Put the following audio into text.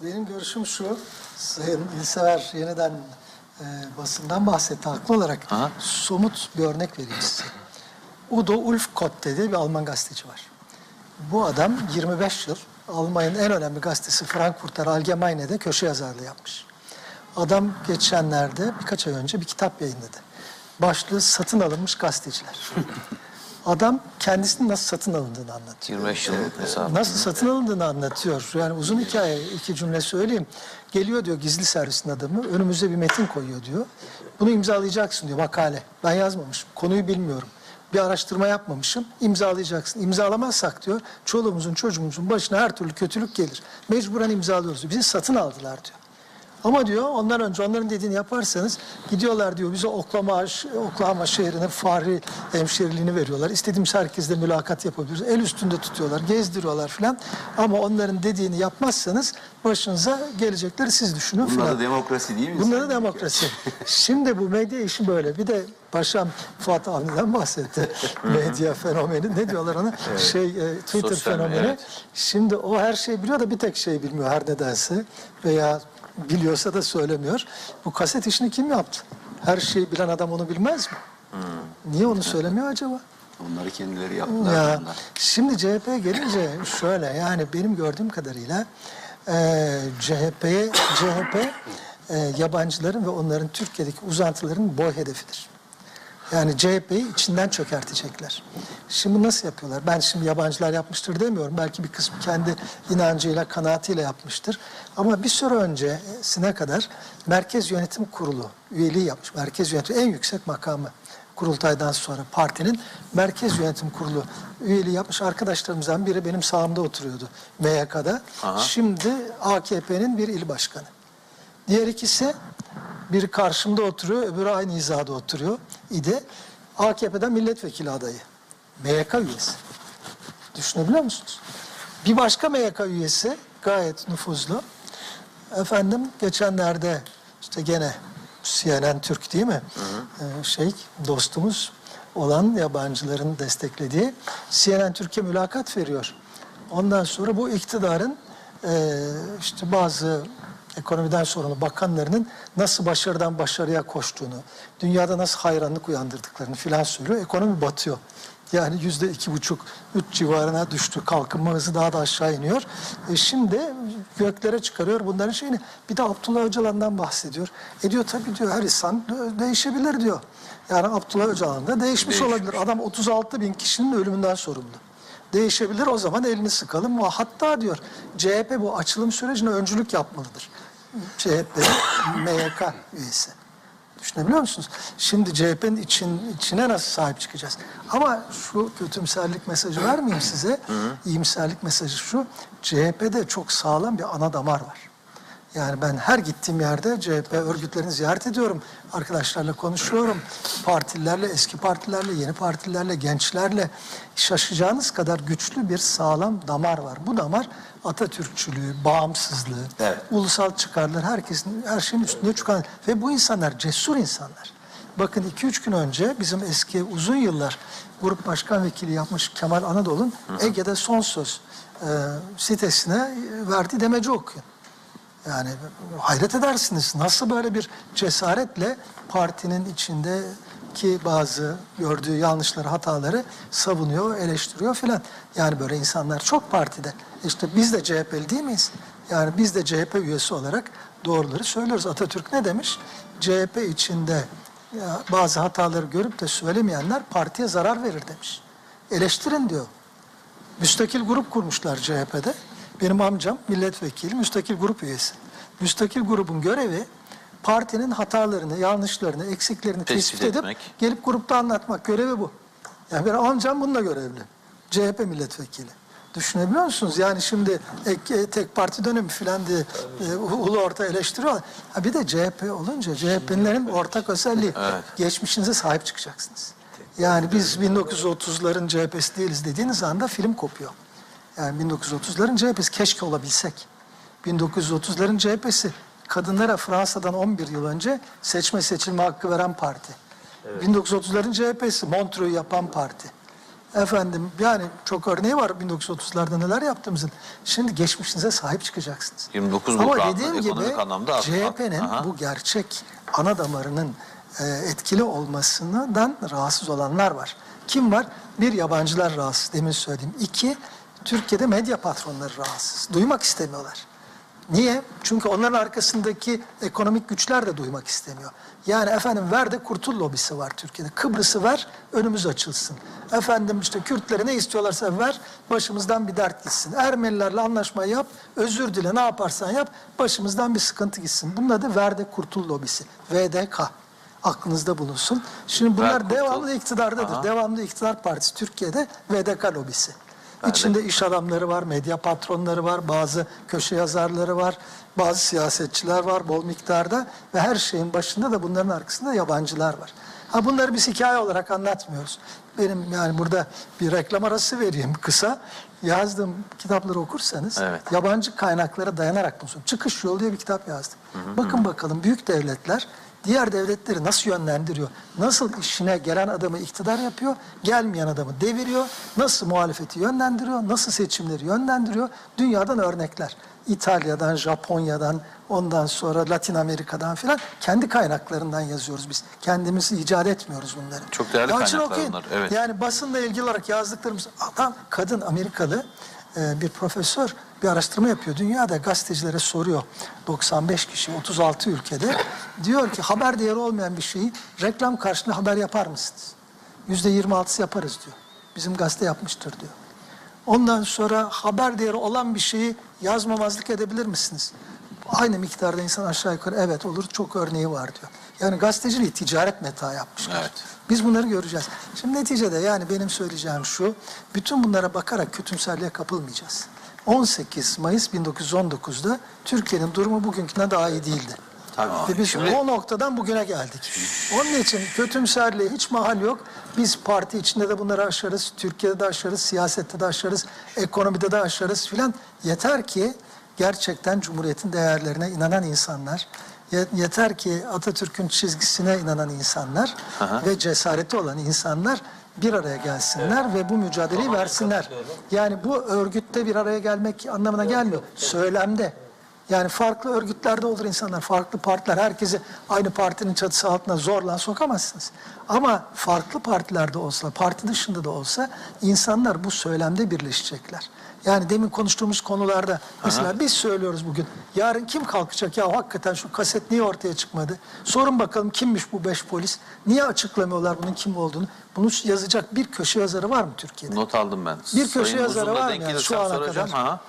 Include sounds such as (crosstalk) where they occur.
Benim görüşüm şu, Sayın İlsever yeniden e, basından bahsetti haklı olarak. Aha. Somut bir örnek vereyim size. Udo Ulfkott dediği bir Alman gazeteci var. Bu adam 25 yıl Almanya'nın en önemli gazetesi Frankfurter Allgemeine'de köşe yazarlığı yapmış. Adam geçenlerde birkaç ay önce bir kitap yayınladı. Başlığı satın alınmış gazeteciler. (laughs) Adam kendisinin nasıl satın alındığını anlatıyor. 25 yıllık hesabı. Nasıl satın alındığını anlatıyor. Yani uzun hikaye, iki cümle söyleyeyim. Geliyor diyor gizli servisin adamı, önümüze bir metin koyuyor diyor. Bunu imzalayacaksın diyor makale. Ben yazmamışım, konuyu bilmiyorum. Bir araştırma yapmamışım, imzalayacaksın. İmzalamazsak diyor, çoluğumuzun çocuğumuzun başına her türlü kötülük gelir. Mecburen imzalıyoruz diyor. Bizi satın aldılar diyor. Ama diyor ondan önce onların dediğini yaparsanız gidiyorlar diyor bize Oklahoma, Oklahoma şehrine fahri hemşeriliğini veriyorlar. İstediğimiz herkesle mülakat yapabiliriz. El üstünde tutuyorlar, gezdiriyorlar filan. Ama onların dediğini yapmazsanız başınıza gelecekleri siz düşünün filan. adı demokrasi değil mi? Bunlar da demokrasi. (laughs) Şimdi bu medya işi böyle. Bir de Paşam Fuat Avni'den bahsetti. medya fenomeni. Ne diyorlar ona? Şey, e, Twitter Sosyal fenomeni. evet. Şimdi o her şeyi biliyor da bir tek şey bilmiyor her nedense. Veya biliyorsa da söylemiyor. Bu kaset işini kim yaptı? Her şeyi bilen adam onu bilmez mi? Niye onu söylemiyor acaba? Onları kendileri yaptılar. Ya bunlar. şimdi CHP gelince şöyle yani benim gördüğüm kadarıyla e, CHP'ye CHP e, yabancıların ve onların Türkiye'deki uzantıların boy hedefidir. Yani CHP'yi içinden çökertecekler. Şimdi nasıl yapıyorlar? Ben şimdi yabancılar yapmıştır demiyorum. Belki bir kısmı kendi inancıyla, kanaatiyle yapmıştır. Ama bir süre öncesine kadar Merkez Yönetim Kurulu üyeliği yapmış. Merkez Yönetim en yüksek makamı kurultaydan sonra partinin Merkez Yönetim Kurulu üyeliği yapmış arkadaşlarımızdan biri benim sağımda oturuyordu MYK'da. Aha. Şimdi AKP'nin bir il başkanı. Diğer ikisi biri karşımda oturuyor, öbürü aynı hizada oturuyor. İde AKP'den milletvekili adayı. MYK üyesi. Düşünebiliyor musunuz? Bir başka MYK üyesi gayet nüfuzlu. Efendim geçenlerde işte gene CNN Türk değil mi? Ee, şey dostumuz olan yabancıların desteklediği CNN Türkiye mülakat veriyor. Ondan sonra bu iktidarın e, işte bazı ekonomiden sorumlu bakanlarının nasıl başarıdan başarıya koştuğunu, dünyada nasıl hayranlık uyandırdıklarını filan söylüyor. Ekonomi batıyor. Yani yüzde iki buçuk, üç civarına düştü. Kalkınma hızı daha da aşağı iniyor. E şimdi göklere çıkarıyor bunların şeyini. Bir de Abdullah Öcalan'dan bahsediyor. E diyor tabii diyor her insan değişebilir diyor. Yani Abdullah Öcalan da değişmiş olabilir. Adam 36 bin kişinin ölümünden sorumlu değişebilir. O zaman elini sıkalım. Hatta diyor CHP bu açılım sürecine öncülük yapmalıdır. CHP'nin MYK üyesi. Düşünebiliyor musunuz? Şimdi CHP'nin için, içine nasıl sahip çıkacağız? Ama şu kötümserlik mesajı vermeyeyim size. İyimserlik mesajı şu. CHP'de çok sağlam bir ana damar var. Yani ben her gittiğim yerde CHP örgütlerini ziyaret ediyorum. Arkadaşlarla konuşuyorum. Partililerle, eski partilerle, yeni partilerle, gençlerle şaşacağınız kadar güçlü bir sağlam damar var. Bu damar Atatürkçülüğü, bağımsızlığı, Evet. ulusal çıkarlar herkesin her şeyin üstünde çıkan ve bu insanlar cesur insanlar. Bakın 2-3 gün önce bizim eski uzun yıllar grup başkan vekili yapmış Kemal Anadolu'nun Ege'de son söz e, sitesine verdiği demeci okuyun. Yani hayret edersiniz. Nasıl böyle bir cesaretle partinin içindeki bazı gördüğü yanlışları, hataları savunuyor, eleştiriyor filan. Yani böyle insanlar çok partide. İşte biz de CHP'li değil miyiz? Yani biz de CHP üyesi olarak doğruları söylüyoruz. Atatürk ne demiş? CHP içinde bazı hataları görüp de söylemeyenler partiye zarar verir demiş. Eleştirin diyor. Müstakil grup kurmuşlar CHP'de. Benim amcam milletvekili, müstakil grup üyesi. Müstakil grubun görevi partinin hatalarını, yanlışlarını, eksiklerini Tespit tespit, edip etmek. gelip grupta anlatmak. Görevi bu. Yani benim amcam bununla görevli. CHP milletvekili. Düşünebiliyor musunuz? Yani şimdi ek- tek parti dönemi filan diye e, ulu orta eleştiriyorlar. Ha bir de CHP olunca CHP'lilerin ortak özelliği Evet. geçmişinize sahip çıkacaksınız. Yani biz 1930'ların CHP'si değiliz dediğiniz anda film kopuyor. Yani 1930'ların CHP'si keşke olabilsek. 1930'ların CHP'si kadınlara Fransa'dan 11 yıl önce seçme seçilme hakkı veren parti. 1930'ların CHP'si Montreux'u yapan parti. Efendim yani çok örneği var 1930'larda neler yaptığımızın. Şimdi geçmişinize sahip çıkacaksınız. 29 Ama dediğim gibi CHP'nin bu gerçek ana damarının e, etkili olmasından rahatsız olanlar var. Kim var? Bir yabancılar rahatsız demin söylediğim. İki Türkiye'de medya patronları rahatsız. Duymak istemiyorlar. Niye? Çünkü onların arkasındaki ekonomik güçler de duymak istemiyor. Yani efendim ver de kurtul lobisi var Türkiye'de. Kıbrıs'ı ver, önümüz açılsın. Efendim işte Kürtlere ne istiyorlarsa ver, başımızdan bir dert gitsin. Ermenilerle anlaşma yap, özür dile ne yaparsan yap, başımızdan bir sıkıntı gitsin. Bunun adı ver de kurtul lobisi. VDK. Aklınızda bulunsun. Şimdi bunlar Ver, devamlı iktidardadır. Aha. Devamlı iktidar partisi Türkiye'de VDK lobisi. İçinde iş adamları var, medya patronları var, bazı köşe yazarları var, bazı siyasetçiler var bol miktarda ve her şeyin başında da bunların arkasında yabancılar var. Ha bunları biz hikaye olarak anlatmıyoruz. Benim yani burada bir reklam arası vereyim kısa. Yazdığım kitapları okursanız Evet. yabancı kaynaklara dayanarak bunu söylüyorum. Çıkış Yolu diye bir kitap yazdım. Bakın bakalım büyük devletler diğer devletleri nasıl yönlendiriyor? Nasıl işine gelen adamı iktidar yapıyor, gelmeyen adamı deviriyor, nasıl muhalefeti yönlendiriyor, nasıl seçimleri yönlendiriyor? Dünyadan örnekler. İtalya'dan, Japonya'dan, ondan sonra Latin Amerika'dan filan kendi kaynaklarından yazıyoruz biz. Kendimiz icat etmiyoruz bunları. Çok değerli Onun kaynaklar okuyun. bunlar, evet. Yani basınla ilgili olarak yazdıklarımız adam kadın Amerikalı e, bir profesör bir araştırma yapıyor. Dünyada gazetecilere soruyor. 95 kişi 36 ülkede. Diyor ki haber değeri olmayan bir şeyi reklam karşılığında haber yapar mısınız? %26'sı yaparız diyor. Bizim gazete yapmıştır diyor. Ondan sonra haber değeri olan bir şeyi yazmamazlık edebilir misiniz? Aynı miktarda insan aşağı yukarı evet olur çok örneği var diyor. Yani gazeteciliği ticaret meta yapmışlar. Evet. Biz bunları göreceğiz. Şimdi neticede yani benim söyleyeceğim şu, bütün bunlara bakarak kötümserliğe kapılmayacağız. 18 Mayıs 1919'da Türkiye'nin durumu bugünkünden daha iyi değildi. Tabii. Ve biz Şimdi- o noktadan bugüne geldik. Onun için kötümserliğe hiç mahal yok. Biz parti içinde de bunları aşarız, Türkiye'de de aşarız, siyasette de aşarız, ekonomide de aşarız filan. Yeter ki gerçekten Cumhuriyet'in değerlerine inanan insanlar, ye- yeter ki Atatürk'ün çizgisine inanan insanlar ve cesareti olan insanlar bir araya gelsinler ve bu mücadeleyi versinler. Yani bu örgütte bir araya gelmek anlamına gelmiyor. Söylemde. Yani farklı örgütlerde olur insanlar, farklı partiler. Herkesi aynı partinin çatısı altına zorla sokamazsınız. Ama farklı partilerde olsa, parti dışında da olsa insanlar bu söylemde birleşecekler. Yani demin konuştuğumuz konularda mesela biz söylüyoruz bugün. Yarın kim kalkacak ya hakikaten şu kaset niye ortaya çıkmadı? Sorun bakalım kimmiş bu beş polis? Niye açıklamıyorlar bunun kim olduğunu? Bunu yazacak bir köşe yazarı var mı Türkiye'de? Not aldım ben. Bir köşe Sayın yazarı Uzun'la var mı denk yani gelirsem şu ana soracağım. kadar? Ha.